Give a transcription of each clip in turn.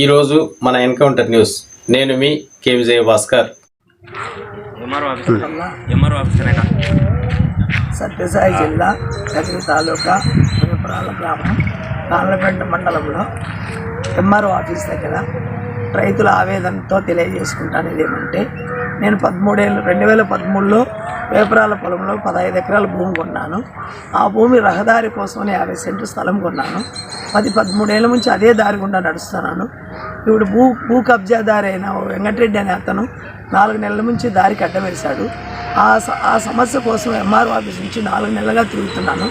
ఈరోజు మన encounter news. నేను మీ కే విజయ భాస్కర్ సత్యసాయి జిల్లా కదిరి తాలూకా పురప్రాల గ్రామం కాళ్ళపేట మండలంలో ఎంఆర్ఓ ఆఫీస్ దగ్గర రైతుల ఆవేదనతో తెలియజేసుకుంటానేది ఏమంటే నేను పదమూడేళ్ళు రెండు వేల పదమూడులో వేపరాల పొలంలో పదహైదు ఎకరాల భూమి కొన్నాను. ఆ భూమి రహదారి కోసం యాభై సెంటు స్థలం కొన్నాను. పది పదమూడేళ్ళ నుంచి అదే దారి గుండా నడుస్తున్నాను. ఇప్పుడు భూ భూ కబ్జాదారి అయిన ఓ వెంకటరెడ్డి అనే అతను నాలుగు నెలల నుంచి దారికి అడ్డం వేశాడు ఆ ఆ సమస్య కోసం ఎంఆర్ఓ ఆఫీస్ నుంచి నాలుగు నెలలుగా తిరుగుతున్నాను.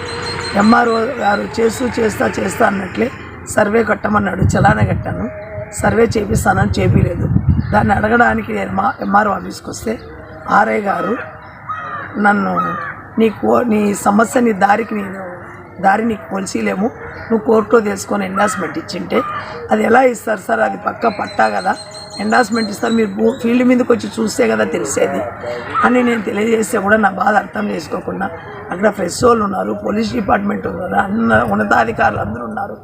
ఎంఆర్ఓ గారు చేస్తూ చేస్తా చేస్తా అన్నట్లే సర్వే కట్టమన్నాడు. చలానా కట్టాను. సర్వే చేపిస్తానని చేపిలేదు. దాన్ని అడగడానికి నేను మా ఎంఆర్ఓ ఆఫీస్కి వస్తే ఆర్ఐ గారు నన్ను నీ కో నీ సమస్య నీ దారికి నేను దారి నీకు కొలిసిలేము నువ్వు కోర్టులో తెలుసుకొని ఎండాస్మెంట్ ఇచ్చింటే. అది ఎలా ఇస్తారు సార్? అది పక్క పట్టా కదా? ఎండాస్మెంట్ ఇస్తారు. మీరు భూ ఫీల్డ్ మీదకి వచ్చి చూస్తే కదా తెలిసేది. అని నేను తెలియజేస్తే కూడా నా బాధ అర్థం చేసుకోకుండా అక్కడ ఫ్రెష్ వాళ్ళు ఉన్నారు పోలీస్ డిపార్ట్మెంట్ ఉన్నారు అన్న ఉన్నతాధికారులు అందరూ ఉన్నారు.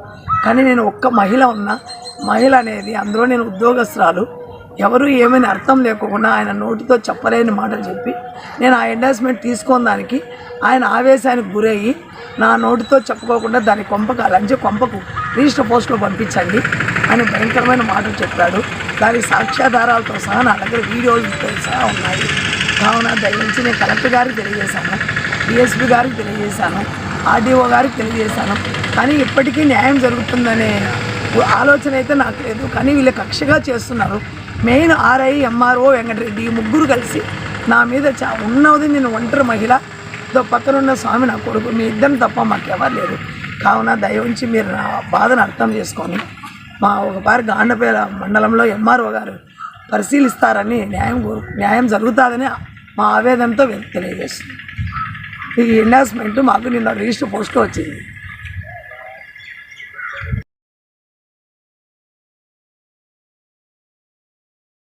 కానీ నేను ఒక్క మహిళ ఉన్నా. మహిళ అనేది అందులో నేను ఉద్యోగస్తురాలు. ఎవరు ఏమైనా అర్థం లేకుండా ఆయన నోటితో చెప్పలేని మాటలు చెప్పి నేను ఆ ఎండార్స్మెంట్ తీసుకోని దానికి ఆయన ఆవేశానికి గురయ్యి నా నోటితో చెప్పుకోకుండా దాని కొంపకు లంచ కొంపకు రిజిస్టర్ పోస్ట్లో పంపించండి అని భయంకరమైన మాటలు చెప్పాడు. దానికి సాక్ష్యాధారాలతో సహా నా దగ్గర వీడియోలతో సహా ఉన్నాయి. కావున దయచేసి నేను కలెక్టర్ గారికి తెలియజేశాను డిఎస్పీ గారికి తెలియజేశాను ఆర్డీఓ గారికి తెలియజేశాను. కానీ ఇప్పటికీ న్యాయం జరుగుతుందనే ఆలోచన అయితే నాకు లేదు. కానీ వీళ్ళు కక్షగా చేస్తున్నారు. మెయిన్ ఆర్ఐ ఎంఆర్ఓ వెంకటరెడ్డి ఈ ముగ్గురు కలిసి నా మీద చా ఉన్నది నేను ఒంటరి మహిళ. తో పక్కనున్న స్వామి నా కొడుకు. మీ ఇద్దరిని తప్ప మాకెవరు లేరు. కావున దయ ఉంచి మీరు నా బాధను అర్థం చేసుకొని మా ఒకసారి గాండపేట మండలంలో ఎంఆర్ఓ గారు పరిశీలిస్తారని న్యాయం కోరు న్యాయం జరుగుతుందని మా ఆవేదనతో తెలియజేస్తుంది ఈ ఎండాస్మెంట్ మాకు నిన్న రిజిస్టర్ పోస్ట్లో వచ్చింది.